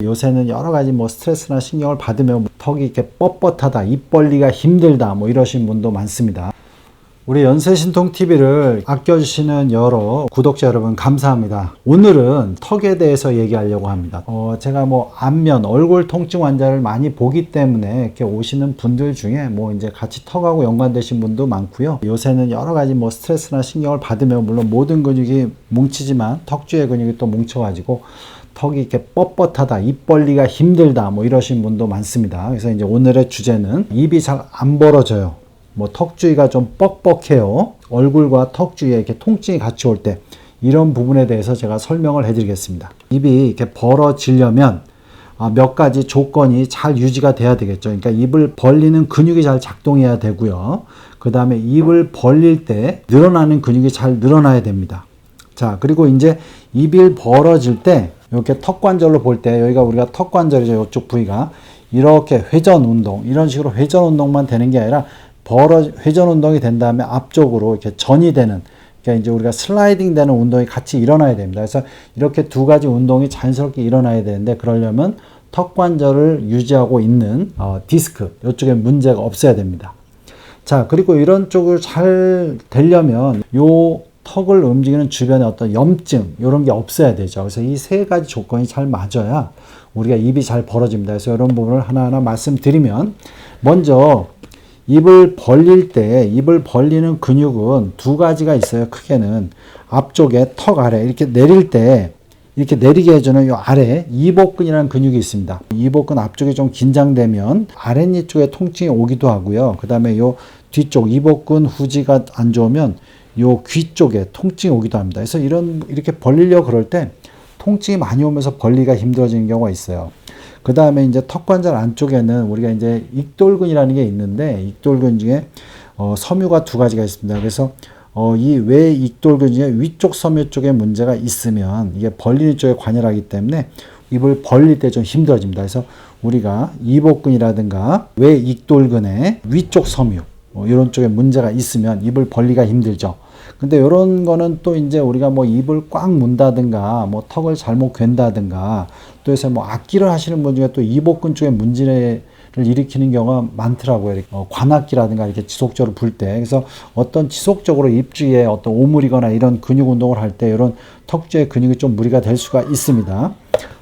요새는 여러 가지 뭐 스트레스나 신경을 받으면 턱이 이렇게 뻣뻣하다, 입 벌리가 힘들다, 뭐 이러신 분도 많습니다. 우리 연세신통 TV를 아껴주시는 여러 구독자 여러분 감사합니다. 오늘은 턱에 대해서 얘기하려고 합니다. 어, 제가 뭐 안면, 얼굴 통증 환자를 많이 보기 때문에 이렇게 오시는 분들 중에 뭐 이제 같이 턱하고 연관되신 분도 많고요. 요새는 여러 가지 뭐 스트레스나 신경을 받으면 물론 모든 근육이 뭉치지만 턱 주의 근육이 또 뭉쳐가지고 턱이 이렇게 뻣뻣하다, 입 벌리가 힘들다, 뭐 이러신 분도 많습니다. 그래서 이제 오늘의 주제는 입이 잘 안 벌어져요. 뭐 턱 주위가 좀 뻑뻑해요. 얼굴과 턱 주위에 이렇게 통증이 같이 올 때 이런 부분에 대해서 제가 설명을 해드리겠습니다. 입이 이렇게 벌어지려면 아, 몇 가지 조건이 잘 유지가 돼야 되겠죠. 그러니까 입을 벌리는 근육이 잘 작동해야 되고요. 그 다음에 입을 벌릴 때 늘어나는 근육이 잘 늘어나야 됩니다. 자, 그리고 이제 입이 벌어질 때 이렇게 턱 관절로 볼 때 여기가 우리가 턱 관절이죠. 이쪽 부위가 이렇게 회전 운동 이런 식으로 회전 운동만 되는 게 아니라 벌어 회전 운동이 된 다음에 앞쪽으로 이렇게 전이 되는 그러니까 이제 우리가 슬라이딩 되는 운동이 같이 일어나야 됩니다. 그래서 이렇게 두 가지 운동이 자연스럽게 일어나야 되는데 그러려면 턱 관절을 유지하고 있는 어, 디스크 이쪽에 문제가 없어야 됩니다. 자, 그리고 이런 쪽을 잘 되려면 요 턱을 움직이는 주변에 어떤 염증 이런 게 없어야 되죠. 그래서 이 세 가지 조건이 잘 맞아야 우리가 입이 잘 벌어집니다. 그래서 이런 부분을 하나하나 말씀드리면 먼저 입을 벌릴 때 입을 벌리는 근육은 두 가지가 있어요. 크게는 앞쪽에 턱 아래 이렇게 내릴 때 이렇게 내리게 해주는 이 아래 이복근이라는 근육이 있습니다. 이복근 앞쪽이 좀 긴장되면 아랫니 쪽에 통증이 오기도 하고요. 그 다음에 요 뒤쪽 이복근 후지가 안 좋으면 요 귀 쪽에 통증이 오기도 합니다. 그래서 이런 이렇게 벌리려 그럴 때 통증이 많이 오면서 벌리가 힘들어지는 경우가 있어요. 그 다음에 이제 턱 관절 안쪽에는 우리가 이제 익돌근이라는 게 있는데 익돌근 중에 어, 섬유가 두 가지가 있습니다. 그래서 어, 이외 익돌근 중에 위쪽 섬유 쪽에 문제가 있으면 이게 벌리는 쪽에 관여하기 때문에 입을 벌릴 때 좀 힘들어집니다. 그래서 우리가 이복근이라든가 외 익돌근의 위쪽 섬유 뭐 이런 쪽에 문제가 있으면 입을 벌리가 힘들죠. 근데 이런 거는 또 이제 우리가 뭐 입을 꽉 문다든가 뭐 턱을 잘못 괜다든가 또 해서 뭐 악기를 하시는 분 중에 또 이복근 쪽에 문제를 일으키는 경우가 많더라고요. 이렇게 어, 관악기라든가 이렇게 지속적으로 불 때. 그래서 어떤 지속적으로 입 주위에 어떤 오물이거나 이런 근육 운동을 할 때 이런 턱 주의 근육이 좀 무리가 될 수가 있습니다.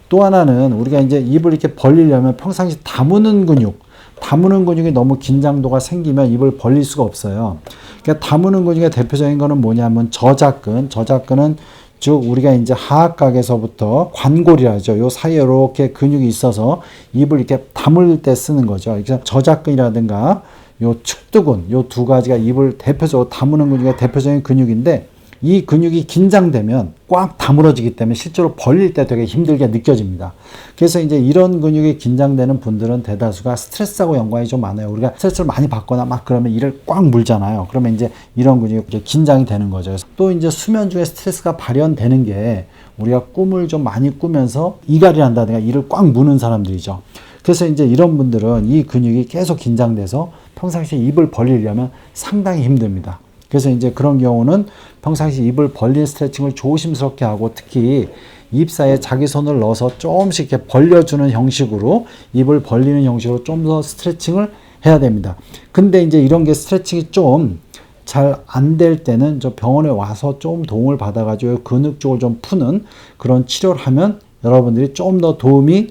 또 하나는 우리가 이제 입을 이렇게 벌리려면 평상시 다무는 근육, 다무는 근육이 너무 긴장도가 생기면 입을 벌릴 수가 없어요. 그러니까 다무는 근육의 대표적인 거는 뭐냐면 저작근, 저작근은 즉 우리가 이제 하악각에서부터 관골이라죠. 요 사이에 이렇게 근육이 있어서 입을 이렇게 다물 때 쓰는 거죠. 그래서 저작근이라든가 요 축두근 요 두 가지가 입을 대표적으로 다무는 근육의 대표적인 근육인데 이 근육이 긴장되면 꽉 다물어지기 때문에 실제로 벌릴 때 되게 힘들게 느껴집니다. 그래서 이제 이런 근육이 긴장되는 분들은 대다수가 스트레스하고 연관이 좀 많아요. 우리가 스트레스를 많이 받거나 막 그러면 이를 꽉 물잖아요. 그러면 이제 이런 근육이 이제 긴장이 되는 거죠. 또 이제 수면 중에 스트레스가 발현되는 게 우리가 꿈을 좀 많이 꾸면서 이갈이 한다든가 이를 꽉 무는 사람들이죠. 그래서 이제 이런 분들은 이 근육이 계속 긴장돼서 평상시에 입을 벌리려면 상당히 힘듭니다. 그래서 이제 그런 경우는 평상시 입을 벌린 스트레칭을 조심스럽게 하고 특히 입 사이에 자기 손을 넣어서 조금씩 이렇게 벌려주는 형식으로 입을 벌리는 형식으로 좀 더 스트레칭을 해야 됩니다. 근데 이제 이런 게 스트레칭이 좀 잘 안 될 때는 저 병원에 와서 좀 도움을 받아가지고 근육 쪽을 좀 푸는 그런 치료를 하면 여러분들이 좀 더 도움이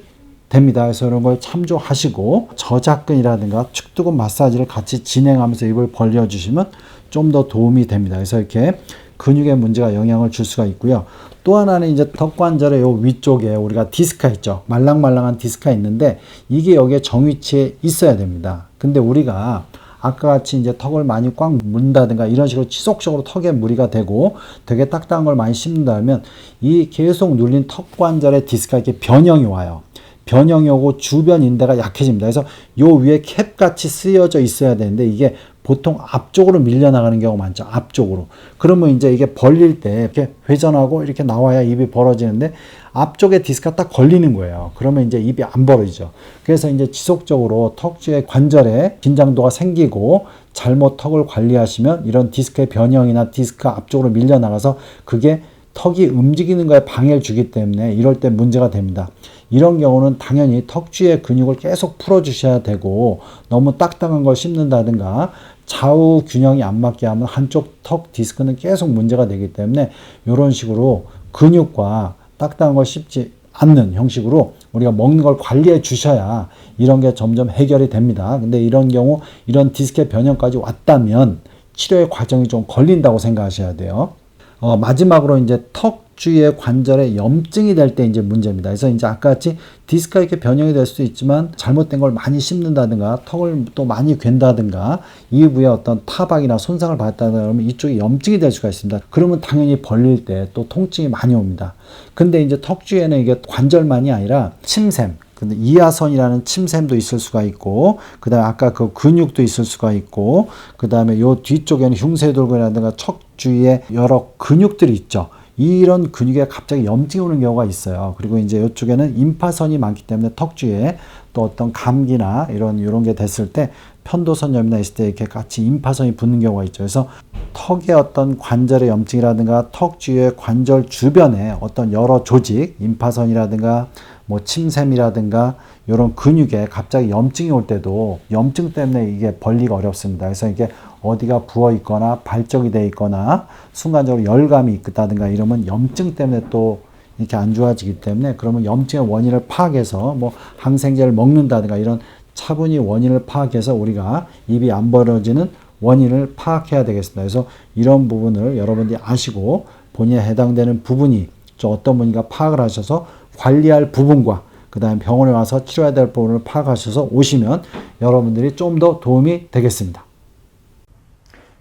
됩니다. 그래서 이런 걸 참조하시고 저작근이라든가 축두근 마사지를 같이 진행하면서 입을 벌려주시면 좀 더 도움이 됩니다. 그래서 이렇게 근육에 문제가 영향을 줄 수가 있고요. 또 하나는 이제 턱 관절의 요 위쪽에 우리가 디스크가 있죠. 말랑말랑한 디스크가 있는데 이게 여기에 정위치에 있어야 됩니다. 근데 우리가 아까 같이 이제 턱을 많이 꽉 문다든가 이런 식으로 지속적으로 턱에 무리가 되고 되게 딱딱한 걸 많이 씹는다면 이 계속 눌린 턱 관절의 디스크가 이렇게 변형이 와요. 변형이 오고 주변 인대가 약해집니다. 그래서 요 위에 캡 같이 쓰여져 있어야 되는데 이게 보통 앞쪽으로 밀려나가는 경우가 많죠. 앞쪽으로. 그러면 이제 이게 벌릴 때 이렇게 회전하고 이렇게 나와야 입이 벌어지는데 앞쪽에 디스크가 딱 걸리는 거예요. 그러면 이제 입이 안 벌어지죠. 그래서 이제 지속적으로 턱 주의 관절에 긴장도가 생기고 잘못 턱을 관리하시면 이런 디스크의 변형이나 디스크 앞쪽으로 밀려나가서 그게 턱이 움직이는 거에 방해를 주기 때문에 이럴 때 문제가 됩니다. 이런 경우는 당연히 턱 주위의 근육을 계속 풀어주셔야 되고 너무 딱딱한 걸 씹는다든가 좌우 균형이 안 맞게 하면 한쪽 턱 디스크는 계속 문제가 되기 때문에 이런 식으로 근육과 딱딱한 걸 씹지 않는 형식으로 우리가 먹는 걸 관리해 주셔야 이런 게 점점 해결이 됩니다. 근데 이런 경우 이런 디스크의 변형까지 왔다면 치료의 과정이 좀 걸린다고 생각하셔야 돼요. 어, 마지막으로 이제 턱 주위의 관절에 염증이 될 때 이제 문제입니다. 그래서 이제 아까 같이 디스크가 이렇게 변형이 될 수도 있지만 잘못된 걸 많이 씹는다든가 턱을 또 많이 괜다든가 이부에 어떤 타박이나 손상을 받았다든가 그러면 이쪽에 염증이 될 수가 있습니다. 그러면 당연히 벌릴 때 또 통증이 많이 옵니다. 근데 이제 턱 주위에는 이게 관절만이 아니라 침샘, 근데 이하선이라는 침샘도 있을 수가 있고, 그 다음에 아까 그 근육도 있을 수가 있고, 그 다음에 요 뒤쪽에는 흉쇄돌근이라든가 척 주위에 여러 근육들이 있죠. 이런 근육에 갑자기 염증이 오는 경우가 있어요. 그리고 이제 이쪽에는 임파선이 많기 때문에 턱 주위에 또 어떤 감기나 이런 이런 게 됐을 때 편도선염이나 있을 때 이렇게 같이 임파선이 붙는 경우가 있죠. 그래서 턱의 어떤 관절의 염증이라든가 턱 주위의 관절 주변에 어떤 여러 조직, 임파선이라든가 뭐 침샘이라든가 이런 근육에 갑자기 염증이 올 때도 염증 때문에 이게 벌리가 어렵습니다. 그래서 이게 어디가 부어 있거나 발적이 돼 있거나 순간적으로 열감이 있다든가 이러면 염증 때문에 또 이렇게 안 좋아지기 때문에 그러면 염증의 원인을 파악해서 뭐 항생제를 먹는다든가 이런 차분히 원인을 파악해서 우리가 입이 안 벌어지는 원인을 파악해야 되겠습니다. 그래서 이런 부분을 여러분들이 아시고 본인에 해당되는 부분이 저 어떤 분인가 파악을 하셔서 관리할 부분과 그 다음에 병원에 와서 치료해야 될 부분을 파악하셔서 오시면 여러분들이 좀 더 도움이 되겠습니다.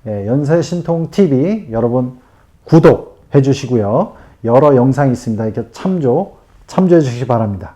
예, 연세신통TV 여러분 구독해 주시고요. 여러 영상이 있습니다. 이렇게 참조, 참조해 주시기 바랍니다.